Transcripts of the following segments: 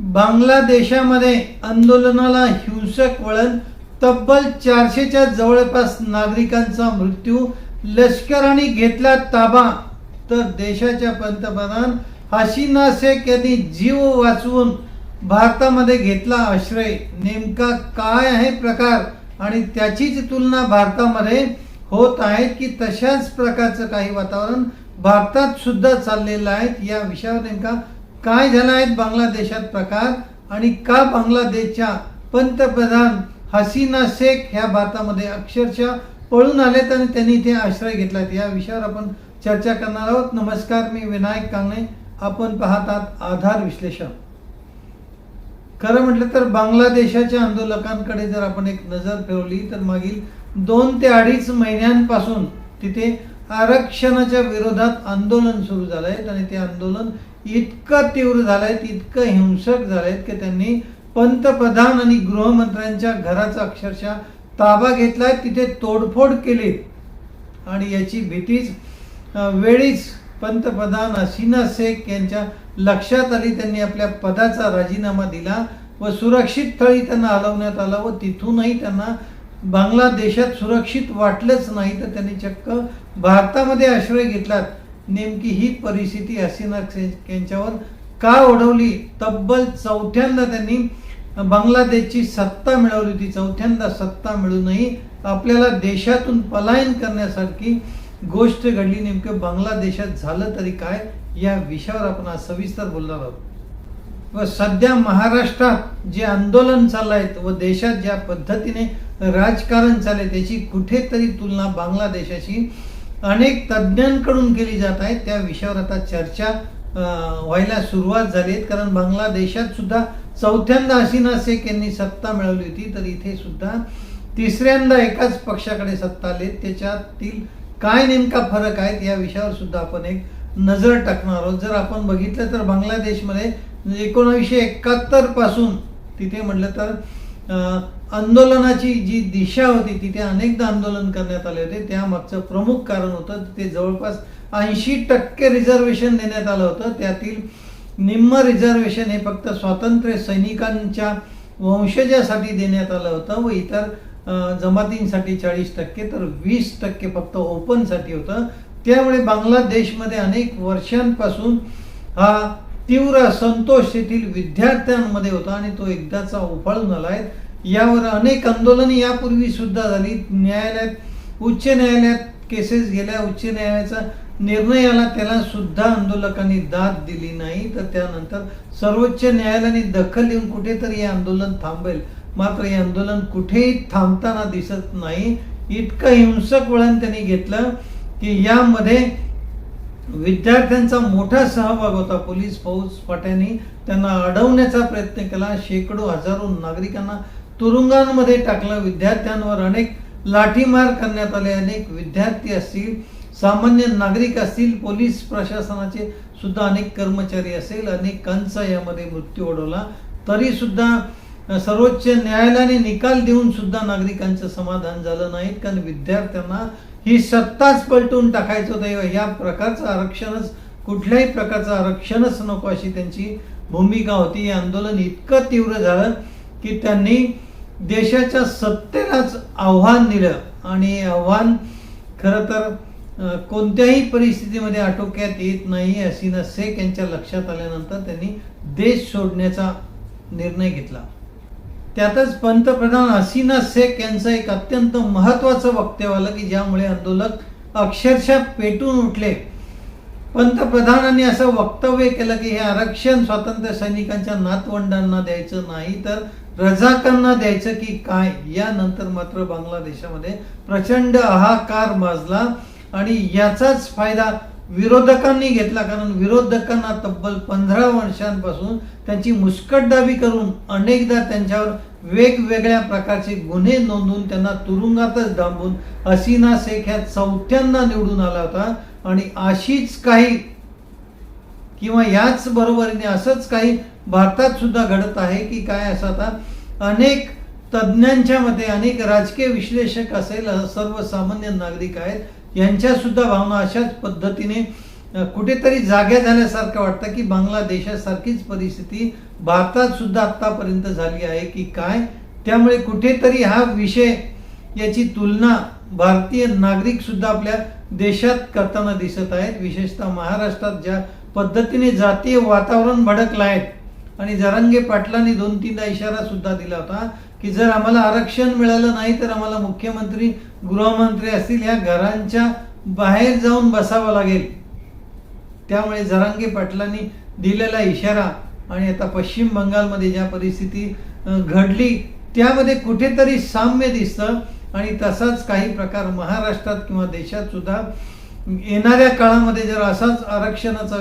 बांगलादेशामध्ये आंदोलनाला हिंसक वळण तब्बल चारशेच्या जवळपास नागरिकांचा मृत्यू लष्कराने घेतला ताबा. तर देशाच्या पंतप्रधान हसीना शेख यांनी जीव वाचवून भारतामध्ये घेतला आश्रय. नेमका काय आहे प्रकार? आणि त्याचीच तुलना भारतामध्ये होत आहे की तशाच प्रकारचं काही वातावरण भारतात सुद्धा चाललेलं आहे. या विषयावर नेमका काय झाला आहेत बांगलादेशात प्रकार? आणि का बांगलादेशच्या पंतप्रधान हसीना शेख ह्या भारतामध्ये अक्षरशः पळून आलेत आणि त्यांनी इथे आश्रय घेतलात? या विषयावर आपण चर्चा करणार आहोत. नमस्कार मी विनायक कांगणे. आपण पाहतात आधार विश्लेषण. खरं म्हटलं तर बांगलादेशाच्या आंदोलकांकडे जर आपण एक नजर फिरवली तर मागील दोन ते अडीच महिन्यांपासून तिथे आरक्षणाच्या विरोधात आंदोलन सुरू झालं आहे आणि ते आंदोलन इतकं तीव्र झालं आहे इतकं हिंसक झालं आहे की त्यांनी पंतप्रधान आणि गृहमंत्र्यांच्या घराचा अक्षरशः ताबा घेतला आहे तिथे तोडफोड केली. आणि याची भीतीच वेळीच पंतप्रधान हसीना शेख यांच्या लक्षात आली. त्यांनी आपल्या पदाचा राजीनामा दिला व सुरक्षित स्थळी त्यांना हलवण्यात आलं व तिथूनही त्यांना बांगलादेशात सुरक्षित वाटलंच नाही तर त्यांनी चक्क भारतामध्ये आश्रय घेतलात. नेमकी ही परिस्थिती हसीना यांच्यावर का ओढवली? तब्बल चौथ्यांदा त्यांनी बांगलादेशची सत्ता मिळवली होती. चौथ्यांदा सत्ता मिळूनही आपल्याला देशातून पलायन करण्यासारखी गोष्ट घडली. नेमकं बांगलादेशात झालं तरी काय? या विषयावर आपण आज सविस्तर बोलणार आहोत. व सध्या महाराष्ट्रात जे आंदोलन चाललं आहे व देशात ज्या पद्धतीने राजकारण चालले त्याची कुठेतरी तुलना बांगलादेशाशी अनेक तज्ज्ञांकडून केली जात आहे. त्या विषयावर आता चर्चा व्हायला सुरुवात झाली आहे. कारण बांगलादेशात सुद्धा चौथ्यांदा हसीना शेख यांनी सत्ता मिळवली होती. तर इथे सुद्धा तिसऱ्यांदा एकाच पक्षाकडे सत्ता आली त्याच्यातील काय नेमका फरक आहे या विषयावर सुद्धा आपण एक नजर टाकणार आहोत. जर आपण बघितलं तर बांगलादेशमध्ये एकोणावीसशे एकाहत्तरपासून तिथे म्हटलं तर आंदोलनाची जी दिशा होती तिथे अनेकदा आंदोलन करण्यात आले होते. त्यामागचं प्रमुख कारण होतं तिथे जवळपास ऐंशी टक्के रिझर्वेशन देण्यात आलं होतं. त्यातील निम्म रिझर्वेशन हे फक्त स्वातंत्र्य सैनिकांच्या वंशजासाठी देण्यात आलं होतं व इतर जमातींसाठी चाळीस टक्के तर वीस टक्के फक्त ओपनसाठी होतं. त्यामुळे बांगलादेशमध्ये अनेक वर्षांपासून हा तीव्र असंतोष येथील विद्यार्थ्यांमध्ये होता आणि तो एकदाचा उफाळून आला आहे. यावर अनेक आंदोलन यापूर्वी सुद्धा झाली. न्यायालयात उच्च न्यायालयात केसेस गेल्या. उच्च न्यायालयाचा निर्णय आला. त्याला सुद्धा आंदोलकांनी दाद दिली नाही. तर त्यानंतर सर्वोच्च न्यायालयाने दखल घेऊन कुठेतरी हे आंदोलन थांबेल मात्र हे आंदोलन कुठेही थांबताना दिसत नाही. इतकं हिंसक वळण त्यांनी घेतलं की यामध्ये विद्यार्थ्यांचा मोठा सहभाग होता. पोलीस फौज फाट्यांनी त्यांना अडवण्याचा प्रयत्न केला. शेकडो हजारो नागरिकांना तुरुंगांमध्ये टाकलं. विद्यार्थ्यांवर अनेक लाठीमार करण्यात आले. अनेक विद्यार्थी असतील सामान्य नागरिक असतील पोलीस प्रशासनाचे सुद्धा अनेक कर्मचारी असेल अनेकांचा यामध्ये मृत्यू ओढवला तरी सुद्धा सर्वोच्च न्यायालयाने निकाल देऊन सुद्धा नागरिकांचं समाधान झालं नाही. कारण विद्यार्थ्यांना ही सत्ताच पलटून टाकायचं होतं. या प्रकारचं आरक्षणच कुठल्याही प्रकारचं आरक्षणच नको अशी त्यांची भूमिका होती. हे आंदोलन इतकं तीव्र झालं की त्यांनी देशाच्या सत्तेलाच आव्हान दिलं. आणि आव्हान खरं तर कोणत्याही परिस्थितीमध्ये आटोक्यात येत नाही हसीना शेख यांच्या लक्षात आल्यानंतर त्यांनी देश सोडण्याचा निर्णय घेतला. त्यातच पंतप्रधान हसीना शेख यांचं एक अत्यंत महत्वाचं वक्तव्य आलं की ज्यामुळे आंदोलक अक्षरशः पेटून उठले. पंतप्रधानांनी असं वक्तव्य केलं की हे आरक्षण स्वातंत्र्य सैनिकांच्या नातवंडांना द्यायचं नाही तर रझाकांना द्यायचं की काय? यानंतर मात्र बांगलादेशामध्ये प्रचंड हाहाकार माजला आणि याचाच फायदा विरोधकांनी घेतला कारण विरोधकांना तब्बल पंधरा वर्षांपासून त्यांची मुस्कटदाबी करून अनेकदा त्यांच्यावर वेगवेगळ्या प्रकारचे गुन्हे नोंदवून त्यांना तुरुंगातच डांबून हसीना शेख ह्या चौथ्यांदा निवडून आला होता. आणि अशीच काही किंवा याच बरोबरीने असंच काही भारतात सुद्धा घडत आहे की काय असं आता अनेक तज्ज्ञांच्या मते अनेक राजकीय विश्लेषक असेल सर्वसामान्य नागरिक आहेत यांच्या सुद्धा भावना अशाच पद्धतीने कुठेतरी जाग्या झाल्यासारखं वाटतं की बांगलादेशासारखीच परिस्थिती भारतात सुद्धा आतापर्यंत झाली आहे की काय? त्यामुळे कुठेतरी हा विषय याची तुलना भारतीय नागरिक सुद्धा आपल्या देशात करताना दिसत आहेत. विशेषतः महाराष्ट्रात ज्या पद्धतीने जातीय वातावरण भडकलं आहे आणि जरांगे पाटलांनी दोन तीनदा इशारा सुद्धा दिला होता की जर आम्हाला आरक्षण मिळालं नाही तर आम्हाला मुख्यमंत्री गृहमंत्री असतील या घरांच्या बाहेर जाऊन बसावं लागेल. त्यामुळे जरांगे पाटलांनी दिलेला इशारा आणि आता पश्चिम बंगालमध्ये ज्या परिस्थिती घडली त्यामध्ये कुठेतरी साम्य दिसतं. आणि तसाच काही प्रकार महाराष्ट्रात किंवा देशात सुद्धा येणाऱ्या काळामध्ये जर असाच आरक्षणाचा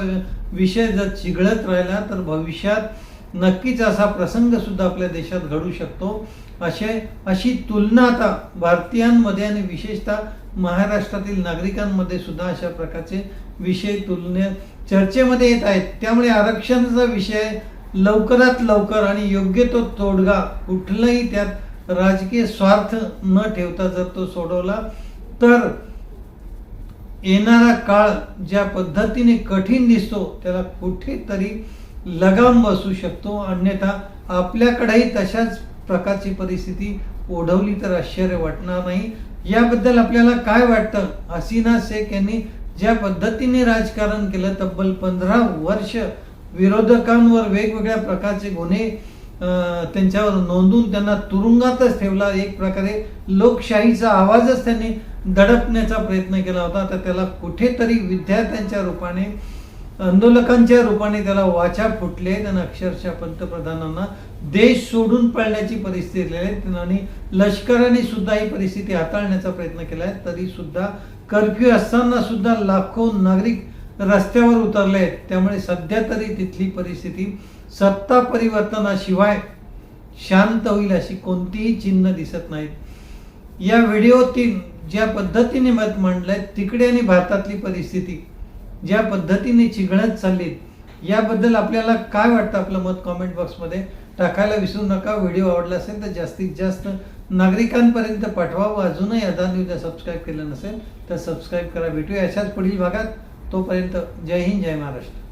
विषय जर चिघळत राहिला तर भविष्यात नक्कीच असा प्रसंग सुद्धा आपल्या देशात घडू शकतो. असे अशी तुलना आता भारतीयांमध्ये आणि विशेषतः महाराष्ट्रातील नागरिकांमध्ये सुद्धा अशा प्रकारचे विषय तुलने चर्चेमध्ये येत आहेत. त्यामुळे आरक्षणाचा विषय लवकरात लवकर आणि योग्य तो तोडगा कुठलाही त्यात राजकीय स्वार्थ न ठेवता जर तो सोडवला तर येणारा काळ ज्या पद्धतीने कठीण दिसतो त्याला कुठेतरी लगाम बसू शकतो. अन्यथा आपल्याकडेही तशाच प्रकारची परिस्थिती ओढवली तर आश्चर्य वाटणार नाही. याबद्दल आपल्याला काय वाटतं? हसीना शेख यांनी ज्या पद्धतीने राजकारण केलं तब्बल पंधरा वर्ष विरोधकांवर वेगवेगळ्या प्रकारचे गुन्हे त्यांच्यावर नोंदून त्यांना तुरुंगातच ठेवला. एक प्रकारे लोकशाहीचा आवाजच त्यांनी दडपण्याचा प्रयत्न केला होता. तर त्याला कुठेतरी विद्यार्थ्यांच्या रूपाने आंदोलकांच्या रूपाने त्याला वाचा फुटले. त्यांना अक्षरशः पंतप्रधानांना देश सोडून पळण्याची परिस्थिती आली आहे. आणि लष्कराने सुद्धा ही परिस्थिती हाताळण्याचा प्रयत्न केला आहे. तरी सुद्धा कर्फ्यू असताना सुद्धा लाखो नागरिक रस्त्यावर उतरले आहेत. त्यामुळे सध्या तरी तिथली परिस्थिती सत्ता परिवर्तनाशिवाय शांत होईल अशी कोणतीही चिन्ह दिसत नाहीत. या व्हिडिओतील ज्या पद्धतीने मत मांडलंय तिकडे आणि भारतातली परिस्थिती ज्या पद्धतीने चिघळत चाललीत याबद्दल आपल्याला काय वाटतं आपलं मत कॉमेंट बॉक्समध्ये टाकायला विसरू नका. व्हिडिओ आवडला असेल तर जास्तीत जास्त नागरिकांपर्यंत पाठवावं. अजूनही अदान न्यूजला सबस्क्राईब केलं नसेल तर सबस्क्राईब करा. भेटूया अशाच पुढील भागात. तोपर्यंत जय हिंद जय महाराष्ट्र.